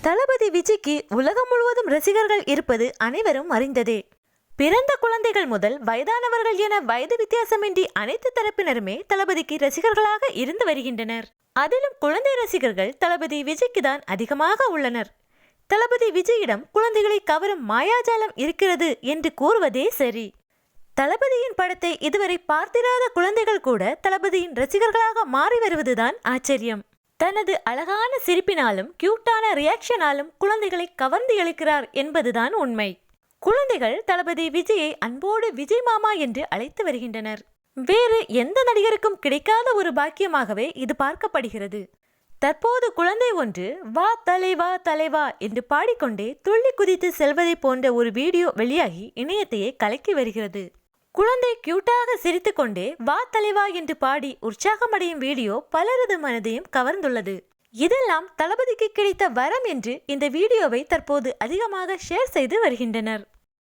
தளபதி விஜய்க்கு உலகம் முழுவதும் ரசிகர்கள் இருப்பது அனைவரும் அறிந்ததே. பிறந்த குழந்தைகள் முதல் வயதானவர்கள் என வயது வித்தியாசமின்றி அனைத்து தரப்பினருமே தளபதிக்கு ரசிகர்களாக இருந்து வருகின்றனர். அதிலும் குழந்தை ரசிகர்கள் தளபதி விஜய்க்கு தான் அதிகமாக உள்ளனர். தளபதி விஜயிடம் குழந்தைகளை கவரும் மாயாஜாலம் இருக்கிறது என்று கூறுவதே சரி. தளபதியின் படத்தை இதுவரை பார்த்திராத குழந்தைகள் கூட தளபதியின் ரசிகர்களாக மாறி வருவதுதான் ஆச்சரியம். தனது அழகான சிரிப்பினாலும் கியூட்டான ரியாக்ஷனாலும் குழந்தைகளை கவர்ந்து இழுக்கிறார் என்பதுதான் உண்மை. குழந்தைகள் தளபதி விஜயை அன்போடு விஜய் மாமா என்று அழைத்து வருகின்றனர். வேறு எந்த நடிகருக்கும் கிடைக்காத ஒரு பாக்கியமாகவே இது பார்க்கப்படுகிறது. தற்போது குழந்தை ஒன்று வா தலைவா தலைவா என்று பாடிக்கொண்டே துள்ளி குதித்து செல்வதை போன்ற ஒரு வீடியோ வெளியாகி இணையத்தையே கலக்கி வருகிறது. குழந்தை கியூட்டாக சிரித்துக்கொண்டே வா தலைவா என்று பாடி உற்சாகமடையும் வீடியோ பலரது மனதையும் கவர்ந்துள்ளது. இதெல்லாம் தளபதிக்கு கிடைத்த வரம் என்று இந்த வீடியோவை தற்போது அதிகமாக ஷேர் செய்து வருகின்றனர்.